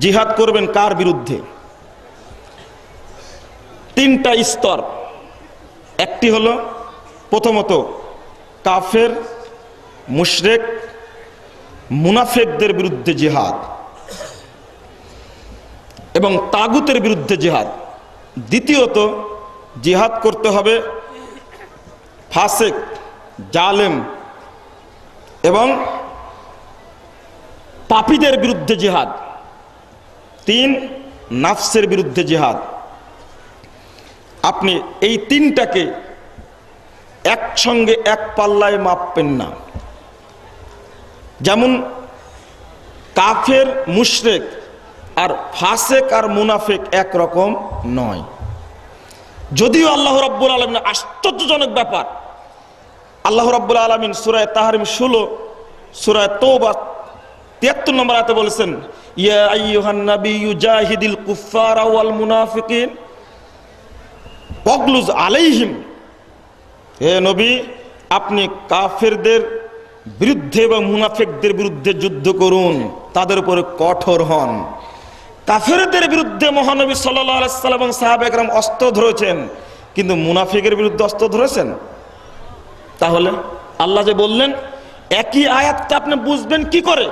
জিহাদ করবেন কার বিরুদ্ধে? তিনটা স্তর। একটি হলো প্রথমত কাফের, মুশরেক, মুনাফেকদের বিরুদ্ধে জিহাদ এবং তাগুতের বিরুদ্ধে জিহাদ। দ্বিতীয়ত জিহাদ করতে হবে ফাসেক, জালেম এবং পাপীদের বিরুদ্ধে জিহাদ। তিন নাফসের বিরুদ্ধে জিহাদ। আপনি এই তিনটাকে একসঙ্গে এক পাল্লায় মাপবেন না। যেমন কাফের, মুশরেক আর ফাসেক আর মুনাফেক একরকম নয়। যদিও আল্লাহ রব্বুল আলমিন আশ্চর্যজনক ব্যাপার, আল্লাহ রব্বুল আলমিন সুরায় তাহারিম ষোলো সুরায় তৌবা তিয়াত্তর নম্বর আতে বলেছেন আলাইহিম, হে নবী, আপনি কাফেরদের বিরুদ্ধে এবং মুনাফিকদের বিরুদ্ধে যুদ্ধ করুন, তাদের উপরে কঠোর হন। কাফেরদের বিরুদ্ধে মহানবী সাল্লাম এবং সাহাব একরাম অস্ত্র ধরেছেন, কিন্তু মুনাফিকের বিরুদ্ধে অস্ত্র ধরেছেন? তাহলে আল্লাহ যে বললেন, একই আয়াতটা আপনি বুঝবেন কি করে?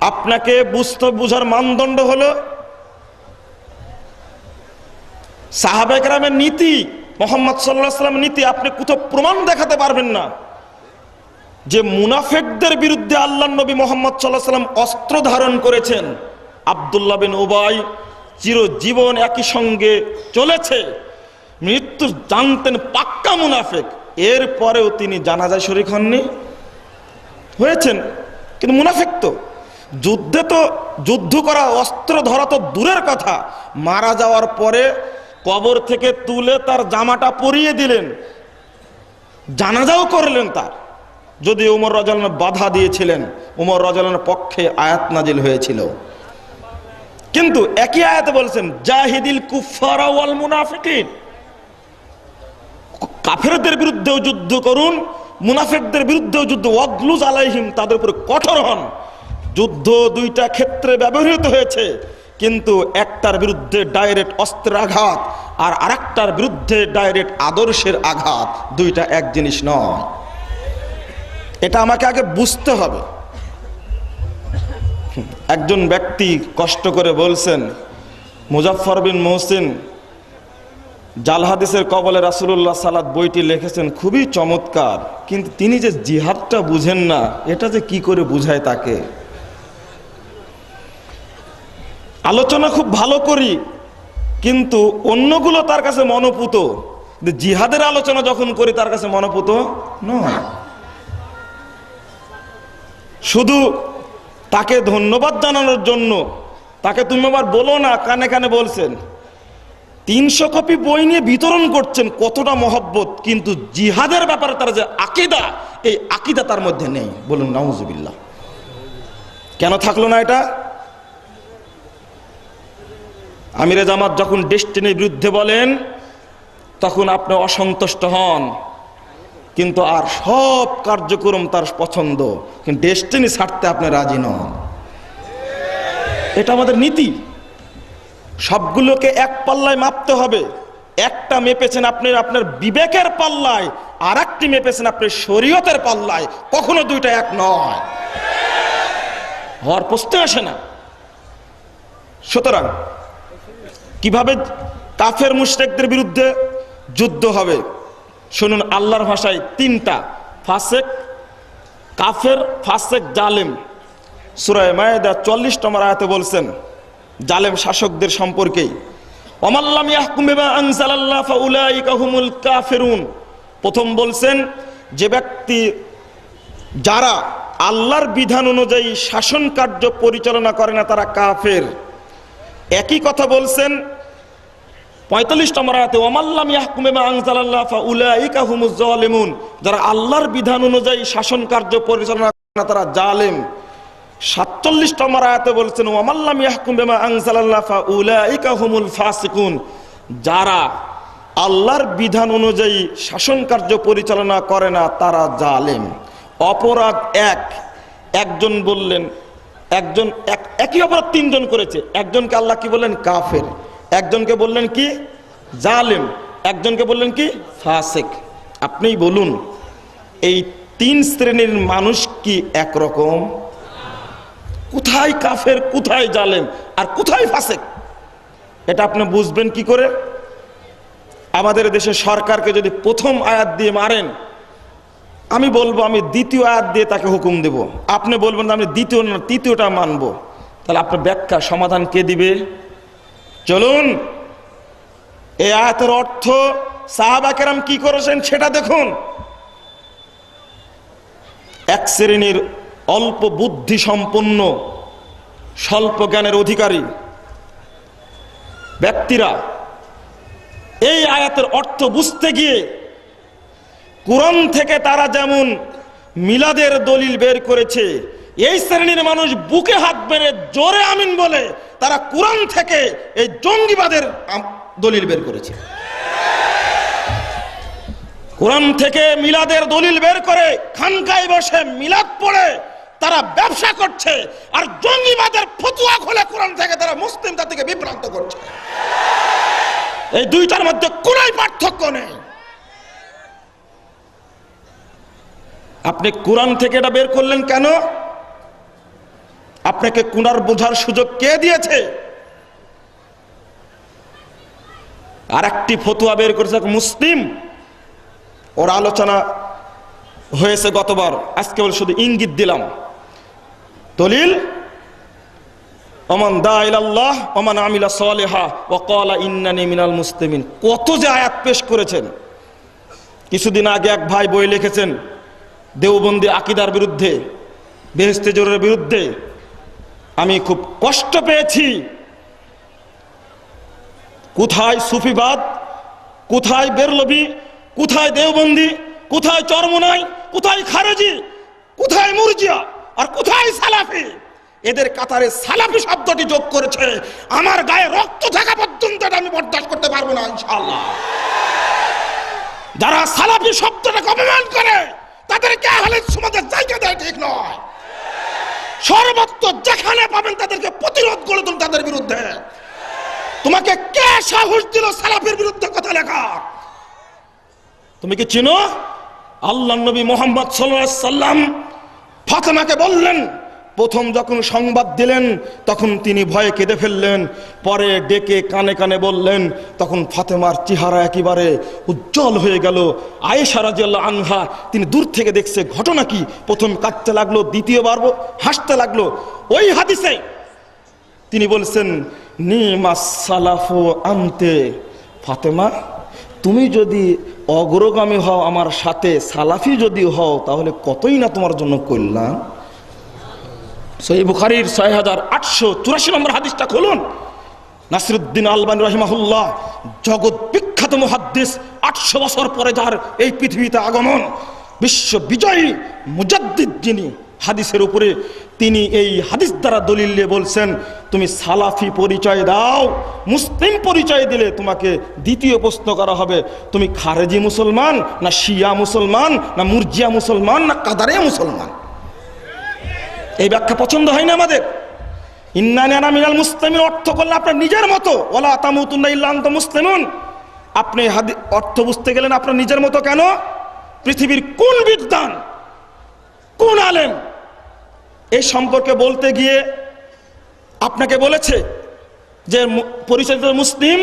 আপনাকে বুঝতে বুঝার মানদণ্ড হলো সাহাবেকরামের নীতি, মোহাম্মদ সাল্লাহ সাল্লামের নীতি, আপনি কোথাও প্রমাণ দেখাতে পারবেন না যে মুনাফেকদের বিরুদ্ধে আল্লাহ নবী মোহাম্মদ সাল্লাহ সাল্লাম অস্ত্র ধারণ করেছেন। আবদুল্লাহ বিন ওবাই চিরজীবন একই সঙ্গে চলেছে। মৃত্যু জানতেন পাক্কা মুনাফেক। এরপরেও তিনি জানাজায় শরিক হননি। হয়েছেন। কিন্তু মুনাফেক তো। যুদ্ধে তো যুদ্ধ করা অস্ত্র ধরা তো দূরের কথা। মারা যাওয়ার পরে কবর থেকে তুলে তার জামাটা পরিয়ে দিলেন। জানাজাও করলেন তার। যদি উমর রাজালান বাধা দিয়েছিলেন, উমর রাজালানের পক্ষে আয়াত নাজিল হয়েছিল। কিন্তু একই আয়াতে বলছেন, জাহিদিল কুফারা মুনাফিকিন। কাফেরদের বিরুদ্ধেও যুদ্ধ করুন, মুনাফেকদের বিরুদ্ধেও যুদ্ধ। ওয়াগলুজ আলাইহিম, তাদের উপরে কঠোর হন। যুদ্ধ দুইটা ক্ষেত্রে ব্যবহৃত হয়েছে, কিন্তু একটার বিরুদ্ধে ডাইরেক্ট অস্ত্রের আঘাত আর আরেকটার বিরুদ্ধে ডাইরেক্ট আদর্শের আঘাত, দুইটা এক জিনিস নয়। এটা আমাকে আগে বুঝতে হবে। একজন ব্যক্তি কষ্ট করে বলছেন মুজাফর বিন মোহসিন, জাল হাদিসের কবলে রাসুল্লাহ সালাদ বইটি লিখেছেন, খুবই চমৎকার, কিন্তু তিনি যে জিহাদটা বুঝেন না, এটা যে কি করে বুঝায় তাকে? আলোচনা খুব ভালো করি, কিন্তু অন্যগুলো তার কাছে মনোপুত। জিহাদের আলোচনা যখন করি, তার কাছে মনোপুত নয়। শুধু তাকে ধন্যবাদ জানানোর জন্য, তাকে তুমি আবার বলো না, কানে কানে বলছেন। তিনশো কপি বই নিয়ে বিতরণ করছেন কতটা মহব্বত, কিন্তু জিহাদের ব্যাপারে তার যে আকিদা, এই আকিদা তার মধ্যে নেই। বলুন, নাউজুবিল্লাহ। কেন থাকল না এটা? আমিরে জামাত যখন ডেস্টিনির বিরুদ্ধে বলেন, তখন আপনি অসন্তুষ্ট হন। কিন্তু আর সব কার্যক্রম তার পছন্দ। কিন্তু ডেস্টিনি ছাড়তে আপনি রাজি নন। এটা আমাদের নীতি। সবগুলোকে এক পাল্লায় মাপতে হবে। একটা মেপেছেন আপনি আপনার বিবেকের পাল্লায় আর একটি মেপেছেন আপনি শরীয়তের পাল্লায়। কখনো দুইটা এক নয়। হওয়ার প্রশ্ন আসে না। সুতরাং কীভাবে কাফের মুশরেকদের বিরুদ্ধে যুদ্ধ হবে? শুনুন, আল্লাহর ভাষায় তিনটা। ফাসেক, কাফের, ফাসেক, জালেম। সুরায় মায়েদা চল্লিশ নম্বর আয়াতে বলছেন, জালেম শাসকদের সম্পর্কেই। কাফিরুন। প্রথম বলছেন, যে ব্যক্তি যারা আল্লাহর বিধান অনুযায়ী শাসন কার্য পরিচালনা করে না, তারা কাফের। একই কথা বলছেন পঁয়তাল্লিশ আয়াতে যারা আল্লাহর বিধান অনুযায়ী শাসন কার্য পরিচালনা করে না, তারা জালেম। সাতচল্লিশ আয়াতে বলছেন যারা আল্লাহর বিধান অনুযায়ী শাসন কার্য পরিচালনা করে না, তারা জালেম। অপরাধ এক। একজন বললেন, একজন, এক- একই অপরাধ তিনজন করেছে। একজনকে আল্লাহ কি বললেন? কাফের। একজনকে বললেন কি? জালেম। একজনকে বললেন কি? ফাসেক। আপনিই বলুন, এই তিন শ্রেণির মানুষ কি একরকম? কোথায় কাফের, কোথায় জালেম, আর কোথায় ফাসেক? এটা আপনি বুঝবেন কি করে? আমাদের দেশের সরকারকে যদি প্রথম আয়াত দিয়ে মারেন, আমি বলব, আমি দ্বিতীয় আয়াত দিয়ে তাকে হুকুম দেব। আপনি বলবেন আমি দ্বিতীয় না, তৃতীয়টা মানব। তাহলে আপনার ব্যাখ্যা, সমাধান কে দিবে? চলুন। এই আয়াতের অর্থ সাহাবাকেরাম কি করেছেন সেটা দেখুন। এক শ্রেণির অল্প বুদ্ধি সম্পন্ন স্বল্প জ্ঞানের অধিকারী ব্যক্তিরা এই আয়াতের অর্থ বুঝতে গিয়ে কোরআন থেকে তারা যেমন মিলাদের দলিল বের করেছে এই শ্রেণির মানুষ বুকে হাত বেড়ে জোরে আমিন বলে তারা কোরআন থেকে এই জঙ্গিবাদের দলিল বের করেছে। কোরআন থেকে মিলাদের দলিল বের করে খানকায় বসে মিলাদ পড়ে তারা ব্যবসা করছে আর জঙ্গিবাদের ফতুয়া খোলে কোরআন থেকে তারা মুসলিম জাতিকে বিভ্রান্ত করছে। এই দুইটার মধ্যে কোনোই পার্থক্য নেই। আপনি কোরআন থেকে এটা বের করলেন কেন? আপনাকে কুনার বোঝার সুযোগ কে দিয়েছে? আর একটি ফতুয়া বের করেছে মুসলিম। ওর আলোচনা হয়েছে গতবার, আজকে বল শুধু ইঙ্গিত দিলাম। দলিল, ওমান দা ইলাল্লাহ, ওমান আমিলা সালেহা ও কলা ইন্নানি মিনাল মুসলিমিন। কত যে আয়াত পেশ করেছেন। কিছুদিন আগে এক ভাই বই লিখেছেন, দেওবন্দি আকিদার বিরুদ্ধে বেহেস্তে জোরের বিরুদ্ধে। আমি খুব কষ্ট পেয়েছি। কোথায় সুফিবাদ? কোথায় বেরলবি? কোথায় দেওবন্দি? কোথায় চরমনাই? কোথায় খারেজি? কোথায় মুরজিয়া? আর কোথায় সালাফি? এদের কাতারে সালাফি শব্দটি যোগ করেছে। আমার গায়ে রক্ত থাকা পর্যন্ত আমি বরদাস্ত করতে পারব না, ইনশাআল্লাহ। যারা সালাফি শব্দটাকে অপমান করে, তাদেরকে আহলে সমাজের জায়গা দেয় ঠিক নয়। সর্বত্র যেখানে পাবেন তাদেরকে প্রতিরোধ করে তুল তাদের বিরুদ্ধে। তোমাকে কে সাহস দিল সালাফের বিরুদ্ধে কথা লেখা? তুমি কি চিনো? আল্লাহ নবী মোহাম্মদ সাল্লাম ফাতেমাকে বললেন প্রথম যখন সংবাদ দিলেন, তখন তিনি ভয়ে কেঁদে ফেললেন। পরে ডেকে কানে কানে বললেন, তখন ফাতেমার চেহারা একেবারে উজ্জ্বল হয়ে গেল। আয়েশা রাজিয়াল্লাহ আনহা, তিনি দূর থেকে দেখছে, ঘটনা কি? প্রথম কাঁদতে লাগল, দ্বিতীয়বার হাসতে লাগল। ওই হাদিসে তিনি বলছেন নি সালাফু আনতে ফাতেমা, তুমি যদি অগ্রগামী হও আমার সাথে, সালাফি যদি হও, তাহলে কতই না তোমার জন্য কল্যাণ? সই বুখারির ছয় হাজার আটশো চুরাশি নম্বর হাদিসটা খুলুন। নাসিরুদ্দিন আলবান রহিমাহুল্লাহ, জগৎ বিখ্যাত মহাদ্দেশ আটশো বছর পরে যার এই পৃথিবীতে আগমন। বিশ্ব বিজয়ী মুজাদ্দিদ যিনি, হাদিসের উপরে তিনি এই হাদিস দ্বারা দলিল দিয়ে বলছেন, তুমি সালাফি পরিচয় দাও, মুসলিম পরিচয় দিলে তোমাকে দ্বিতীয় প্রশ্ন করা হবে, তুমি খারেজি মুসলমান না শিয়া মুসলমান, না মুরজিয়া মুসলমান, না কাদারিয়া মুসলমান? এই ব্যাখ্যা পছন্দ হয় না আমাদের? ইন্নানি আনা মিনাল মুসলিমের অর্থ করলে আপনার নিজের মতো। ওলা তামুতুল্লাহ ইল্লা আনতা মুসলিমুন। আপনি অর্থ বুঝতে গেলেন আপনার নিজের মতো কেন? পৃথিবীর কোন বিদ্যান কোন আলেম এই সম্পর্কে বলতে গিয়ে আপনাকে বলেছে যে পরিচালিত মুসলিম,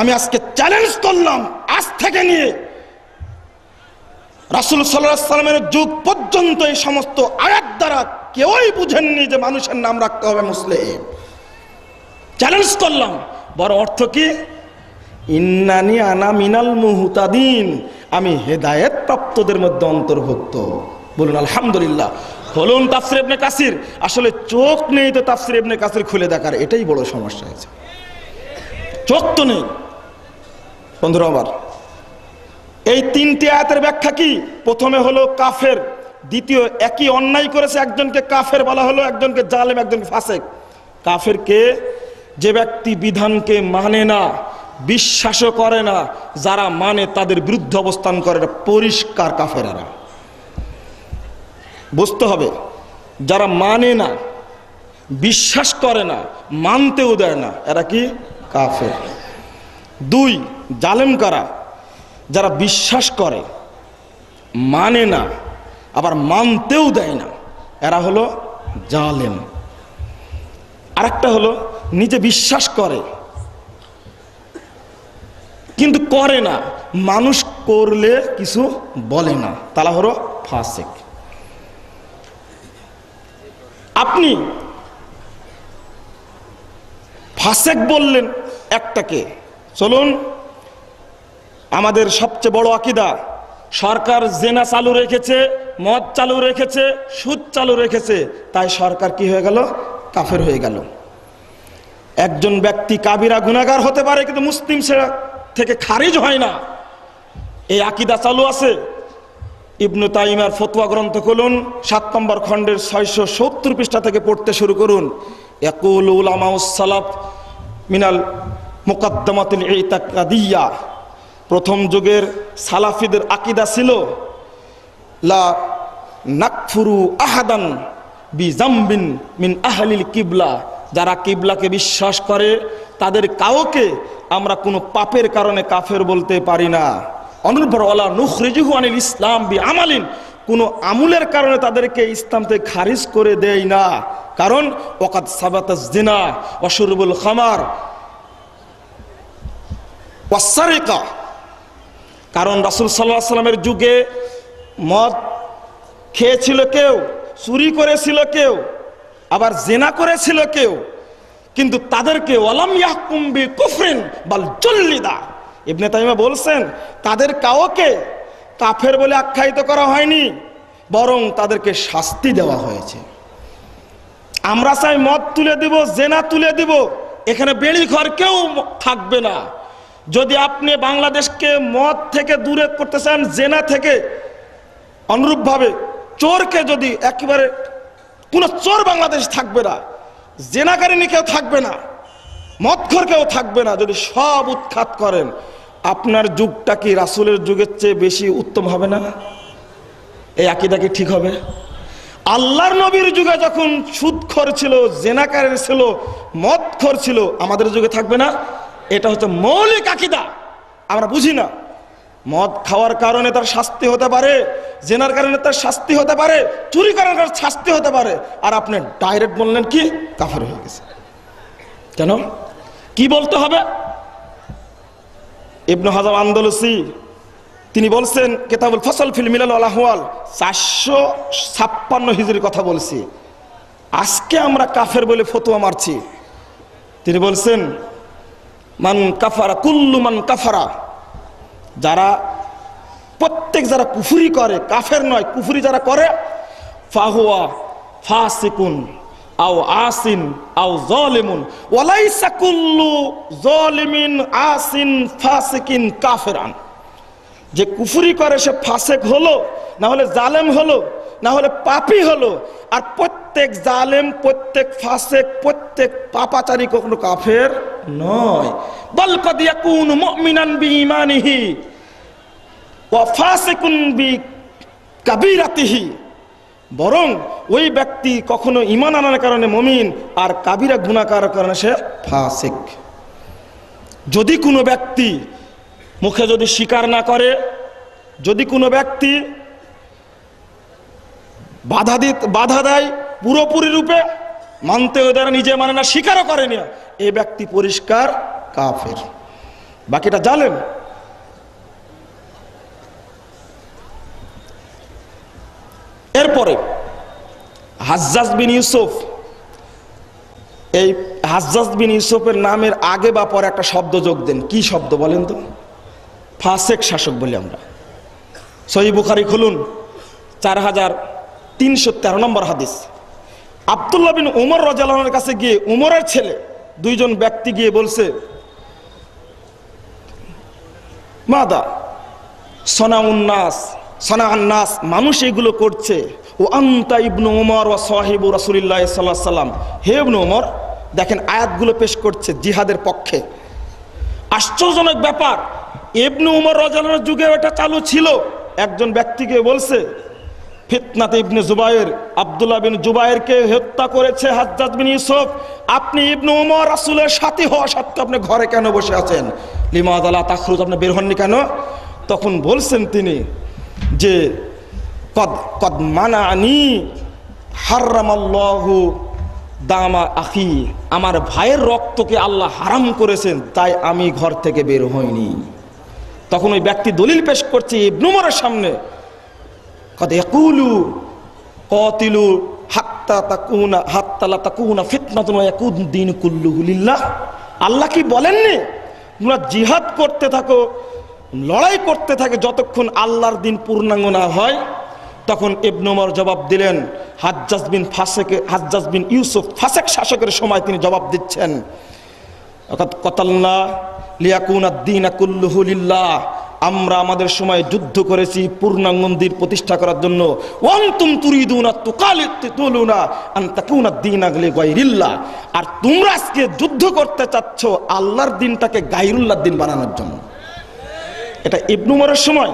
আমি আজকে চ্যালেঞ্জ করলাম, আজ থেকে নিয়ে। রাসুল সাল্লাহ সাল্লামের যুগ পর্যন্ত এই সমস্ত আয়াত দ্বারা কেউই বুঝেননি যে মানুষের নাম রাখতে হবে মুসলিম। চ্যালেঞ্জ করলাম। বড় অর্থ কি? ইন্নানি আনা মিনাল মুহতাদিন। আমি হেদায়েত প্রাপ্তদের মধ্যে অন্তর্ভুক্ত। বলুন, আলহামদুলিল্লাহ। হলুন তাফসির ইবনে কাসির। আসলে চোখ নেই তো তাফসির ইবনে কাসির খুলে দেখার। এটাই বড় সমস্যা হয়েছে। চোখ তো নেই। বন্ধুরা আমার এই তিনটি আয়াতের ব্যাখ্যা কি? প্রথমে হলো কাফের, দ্বিতীয় একই অন্যায় করেছে একজনকে কাফের বলা হলো, একজনকে জালেম, একজনকে ফাসেক। কাফের কে যে ব্যক্তি বিধানকে মানে না, বিশ্বাসও করে না, যারা মানে তাদের বিরুদ্ধে অবস্থান করে পরিষ্কার কাফেরারা। বুঝতে হবে, যারা মানে না, বিশ্বাস করে না, মানতেও দেয় না, এরা কি? কাফের। দুই, জালেম কারা? যারা বিশ্বাস করে মানে না, আবার মানতেও দেয় না, এরা হলো জালেম। আরেকটা হলো নিজে বিশ্বাস করে, কিন্তু করে না, মানুষ করলে কিছু বলে না, তারা হলো ফাসেক। আপনি ফাসেক বললেন একটাকে, চলুন আমাদের সবচেয়ে বড় আকিদা, সরকার জেনা চালু রেখেছে, মদ চালু রেখেছে, সুদ চালু রেখেছে, তাই সরকার কি হয়ে গেল? কাফের হয়ে গেল। একজন ব্যক্তি কাবিরা গুনাগার হতে পারে, কিন্তু মুসলিম সেরা থেকে খারিজ হয় না। এই আকিদা চালু আছে। ইবনু তাইমার ফতুয়া গ্রন্থ খুলুন, সাত নম্বর খণ্ডের ছয়শো সত্তর পৃষ্ঠা থেকে পড়তে শুরু করুন। একুল উলামাউসালাফ মিনাল এই ইতাকাদিয়া। প্রথম যুগের সালাফিদের আকিদা ছিল, লা নাকফুরু আহাদান বি জাম্বিন মিন আহলিল কিবলা। যারা কিবলাকে বিশ্বাস করে, তাদের কাউকে আমরা কোনো পাপের কারণে কাফের বলতে পারি না। অনুর্ভর ওলা নুখরিজুহু আনিল ইসলাম বি আমালিন কোনো আমুলের কারণে তাদেরকে ইসলাম থেকে খারিজ করে দেয় না। কারণ ওকাত সাবাত জিনা অসুরবুল খামার। ওয়াসারিকা কারণ রাসুল সাল্লাহ সাল্লামের যুগে মদ খেয়েছিল কেউ, চুরি করেছিল কেউ, আবার জেনা করেছিল কেউ, কিন্তু তাদেরকে ওয়ালাম ইয়াহকুম্বি কুফরিন বাল জল্লিদা। ইবনে তাইমা বলছেন, তাদের কাউকে কাফের বলে আখ্যায়িত করা হয়নি, বরং তাদেরকে শাস্তি দেওয়া হয়েছে। আমরা চাই মদ তুলে দিব, জেনা তুলে দিব, এখানে বেড়ি ঘর কেউ থাকবে না। যদি আপনি বাংলাদেশকে মদ থেকে দূরে করতে চান, জেনা থেকে, অনুরূপভাবে চোরকে যদি একেবারে কোনো চোর বাংলাদেশ থাকবে না, জেনাকারিনী কেউ থাকবে না, মদখর কেউ থাকবে না, যদি সব উৎখাত করেন, আপনার যুগটা কি রাসুলের যুগের চেয়ে বেশি উত্তম হবে না? এই আকিদা কি ঠিক হবে? আল্লাহর নবীর যুগে যখন সুদখর ছিল, জেনাকারের ছিল, মদখর ছিল, আমাদের যুগে থাকবে না? এটা হচ্ছে মৌলিক আকিদা। আমরা বুঝি না। মদ খাওয়ার কারণে তার শাস্তি হতে পারে, জেনার কারণে তার শাস্তি হতে পারে, চুরি করার কারণে শাস্তি হতে পারে। আর আপনি ডাইরেক্ট বললেন কি? কাফের হয়ে গেছে। কেন? কি বলতে হবে? ইবনু হাজাম আন্দোলসি, তিনি বলছেন, কেতাবুল ফসল ফিল মিলাল আলাহওয়াল চারশো ছাপ্পান্ন হিজড়ির কথা বলছি। আজকে আমরা কাফের বলে ফতুয়া মারছি। তিনি বলছেন মান কাফারা, কুল্লু মান কাফারা। যারা প্রত্যেক যারা কুফুরি করে, কাফের নয়, কুফুরি যারা করে, ফাহুয়া ফাসিকুন আও আসিন আও জলিমুন। ওয়ালাইসা কুল্লু জলিমিন আসিন ফাসিকিন কাফেরান। যে কুফুরি করে, সে ফাসেক হলো, না হলে জালেম হলো। না হলে পাপি হলো। আর প্রত্যেক জালেম, প্রত্যেক ফাসেক, প্রত্যেক পাপাচারী কখনো কাফের নয়। বলকদ ইয়াকুনু মুমিনান বিঈমানিহি ওয়া ফাসিকুন বি কাবীরাতিহি বরং ওই ব্যক্তি কখনো ইমান আনার কারণে মমিন, আর কাবিরা গুণাকার কারণে সে ফাসিক। যদি কোনো ব্যক্তি মুখে যদি স্বীকার না করে, যদি কোনো ব্যক্তি বাধা দিত বাধা দেয় পুরোপুরি রূপে মানতে দ্বারা নিজে মানে না, স্বীকারও করেনি এ ব্যক্তি পরিষ্কার কাফের। বাকিটা জানেন এরপরে, হাজ্জাজ বিন ইউসুফ। এই হাজ্জাজ বিন ইউসুফের নামের আগে বা পরে একটা শব্দ যোগ দেন। কি শব্দ বলেন তো? ফাসেক শাসক বলি আমরা। সহি বুখারি খুলুন, চার হাজার তিনশো তেরো নম্বর হাদিস। আবদুল্লাহ বিন উমর রাজালের কাছে গিয়ে উমরের ছেলে দুইজন ব্যক্তি গিয়ে বলছে, মাদা, সনাউন্নাস, সনাআন্নাস, মানুষ এগুলো করছে। ও আন্তা ইবনু উমর ও সাহিবু রাসুলিল্লাহ সাল্লাহ সাল্লাম। হে ইবনু উমর, দেখেন আয়াতগুলো পেশ করছে জিহাদের পক্ষে। আশ্চর্যজনক ব্যাপার, ইবনু উমর রাজানোর যুগে এটা চালু ছিল। একজন ব্যক্তিকে বলছে ফিতনাতে ইবনে জুবাইর, আব্দুল্লাহ বিন জুবাইরকে হত্যা করেছে হাজ্জাজ বিন ইউসুফ। আপনি ইবনে উমর রাসূলের সাথী হওয়া সত্ত্বেও আপনি ঘরে কেন বসে আছেন? লিমাদ আলা তাখরুজ, আপনি বের হননি কেন? তখন বলছেন তিনি যে, কদ কদ মানানি হারামাল্লাহু দামা আখি। আমার ভাইয়ের রক্তকে আল্লাহ হারাম করেছেন, তাই আমি ঘর থেকে বের হইনি। তখন ওই ব্যক্তি দলিল পেশ করছে ইবনুমরের সামনে। কদ ইয়াকুলু কতিলু হাত্তা তাকুনা হাত্তালা তাকুনা ফিতনাতুন ওয়া ইয়াকুন দিন কুল্লুহু লিল্লাহ আল্লাহ কি বলেননি? তোমরা জিহাদ করতে থাকো, লড়াই করতে থাকে, যতক্ষণ আল্লাহর দিন পূর্ণাঙ্গ না হয়। তখন ইবনুমর জবাব দিলেন, হাজ্জাজ বিন ফাসেক, হাজ্জাজ বিন ইউসুফ ফাসেক শাসকের সময় তিনি জবাব দিচ্ছেন। কতাল্লা লিয়াকুনাদ্দিন কুল্লুহু লিল্লাহ। আমরা আমাদের সময় যুদ্ধ করেছি পূর্ণাঙ্গ মন্দির প্রতিষ্ঠা করার জন্য। ওয়ান্তুম তুরিদুনা আগলি গায়রিল্লাহ। আর তোমরা আজকে যুদ্ধ করতে চাচ্ছ আল্লাহর দিনটাকে গায়রুল্লাহর দিন বানানোর জন্য। এটা ইবনুমরের সময়।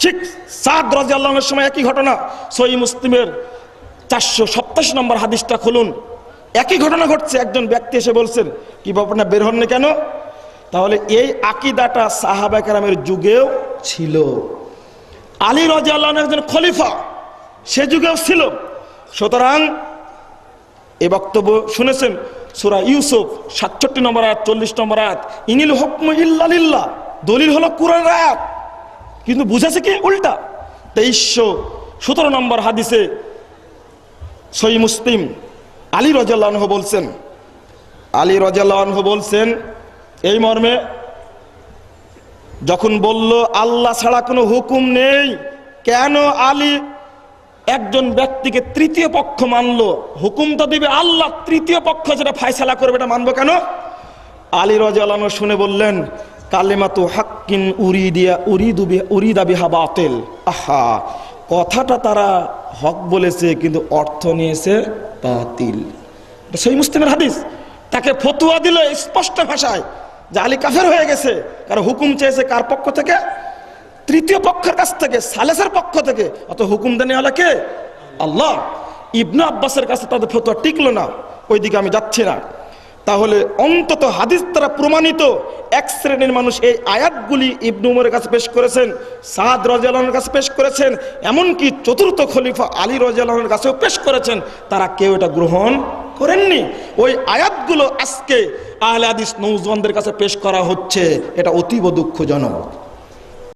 ঠিক সাদ রাজি আল্লাহের সময় একই ঘটনা। সই মুসলিমের চারশো সপ্তাশ নম্বর হাদিসটা খুলুন। একই ঘটনা ঘটছে। একজন ব্যক্তি এসে বলছেন, কি ব্যাপারটা বের হননি কেন? তাহলে এই আকিদাটা সাহাবা কেরামের যুগেও ছিল। আলী রাজি আল্লাহ একজন খলিফা, সে যুগেও ছিল। সুতরাং এ বক্তব্য শুনেছেন সুরা ইউসুফ, সাতষট্টি নম্বর আয়াত, চল্লিশ নম্বর আয়াত। ইনিল হুকম ইল্লালিল্লাহ দলিল হলো কোরআনের আয়াত। কিন্তু বুঝেছে কি উল্টা? তেইশশো সতেরো নম্বর হাদিসে সই মুসলিম আলী রাজাল্লাহ বলছেন, আলী রাজাল্লাহ বলছেন এই মর্মে যখন বলল, আল্লাহ ছাড়া কোনো হুকুম নেই। কেন আলী একজন ব্যক্তিকে তৃতীয় পক্ষ মানলো? হুকুম তো দিবে আল্লাহ, তৃতীয় পক্ষ যেটা ফায়সালা করবে এটা মানবো কেন? আলী রাজালানো শুনে বললেন, কালেমাতু হাক্কিন উরিদুবি উরিদা বিহা বাতেল। আহা, কথাটা তারা হক বলেছে, কিন্তু অর্থ নিয়েছে বাতিল। সেই মুসলিমের হাদিস। তাকে ফতুয়া দিল স্পষ্ট ভাষায়। যে আলী কাফের হয়ে গেছে কারণ হুকুম চেয়েছে কার পক্ষ থেকে? তৃতীয় পক্ষের কাছ থেকে, সালেসের পক্ষ থেকে। অত হুকুম দেনে হলে কে? আল্লাহ। ইবনু আব্বাসের কাছে তাদের ফতোয়া টিকলো না, ওইদিকে আমি যাচ্ছি না। তাহলে অন্তত হাদিস দ্বারা প্রমাণিত এক শ্রেণির মানুষ এই আয়াতগুলি ইবনু উমরের কাছে পেশ করেছেন, সাদ রাজিয়ালের কাছে পেশ করেছেন, এমনকি চতুর্থ খলিফা আলী রাজিয়ালের কাছেও পেশ করেছেন, তারা কেউ এটা গ্রহণ করেননি। ওই আয়াতগুলো আজকে আহলে হাদিস নৌজওয়ানদের কাছে পেশ করা হচ্ছে এটা অতীব দুঃখজনক।